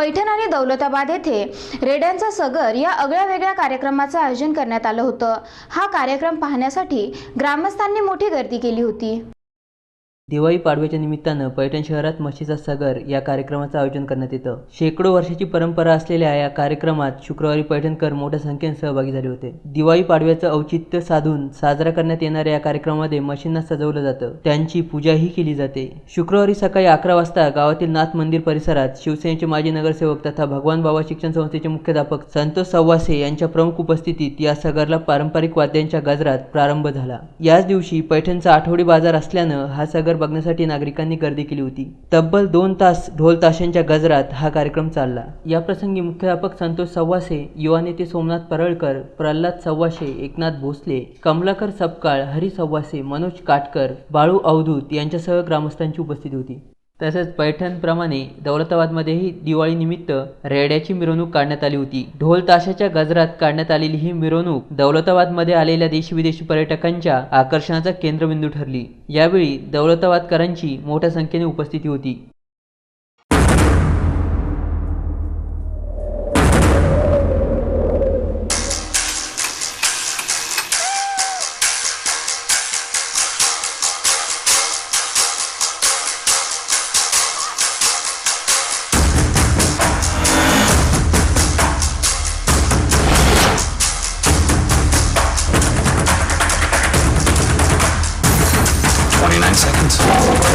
पैठण आणि दौलताबाद येथे रेड्यांचा सगर या आगळ्या वेगळ्या कार्यक्रमाचं आयोजन करण्यात आलं होतं. हा कार्यक्रम पाहण्यासाठी ग्रामस्थांनी मोठी गर्दी केली होती. दिवाळी पाडव्याच्या निमित्तानं पैठण शहरात म्हशीचा सगर या कार्यक्रमाचं आयोजन करण्यात येतं. शेकडो वर्षाची परंपरा असलेल्या या कार्यक्रमात शुक्रवारी पैठणकर मोठ्या संख्येने सहभागी झाले होते. दिवाळी पाडव्याचं औचित्य साधून साजरा करण्यात येणाऱ्या या कार्यक्रमामध्ये म्हशींना सजवलं जातं. त्यांची पूजाही केली जाते. शुक्रवारी सकाळी अकरा वाजता गावातील नाथ मंदिर परिसरात शिवसेनेचे माजी नगरसेवक तथा भगवान बाबा शिक्षण संस्थेचे मुख्याध्यापक संतोष सव्वासे यांच्या प्रमुख उपस्थितीत या सगरला पारंपरिक वाद्यांच्या गजरात प्रारंभ झाला. याच दिवशी पैठणचा आठवडी बाजार असल्यानं हा सगर बघण्यासाठी नागरिकांनी गर्दी केली होती. तब्बल दोन तास ढोल ताशांच्या गजरात हा कार्यक्रम चालला. या प्रसंगी मुख्याध्यापक संतोष सव्वासे युवा नेते सोमनाथ परळकर प्रल्हाद सव्वाशे एकनाथ भोसले कमलाकर सपकाळ हरी सव्वासे मनोज काटकर बाळू अवधूत यांच्यासह ग्रामस्थांची उपस्थिती होती. तसेच पैठणप्रमाणे दौलताबादमध्येही दिवाळीनिमित्त रेड्याची मिरवणूक काढण्यात आली होती. ढोल ताशाच्या गजरात काढण्यात आलेली ही मिरवणूक दौलताबादमध्ये आलेल्या देशी विदेशी पर्यटकांच्या आकर्षणाचा केंद्रबिंदू ठरली. यावेळी दौलताबादकरांची मोठ्या संख्येने उपस्थिती होती. seconds.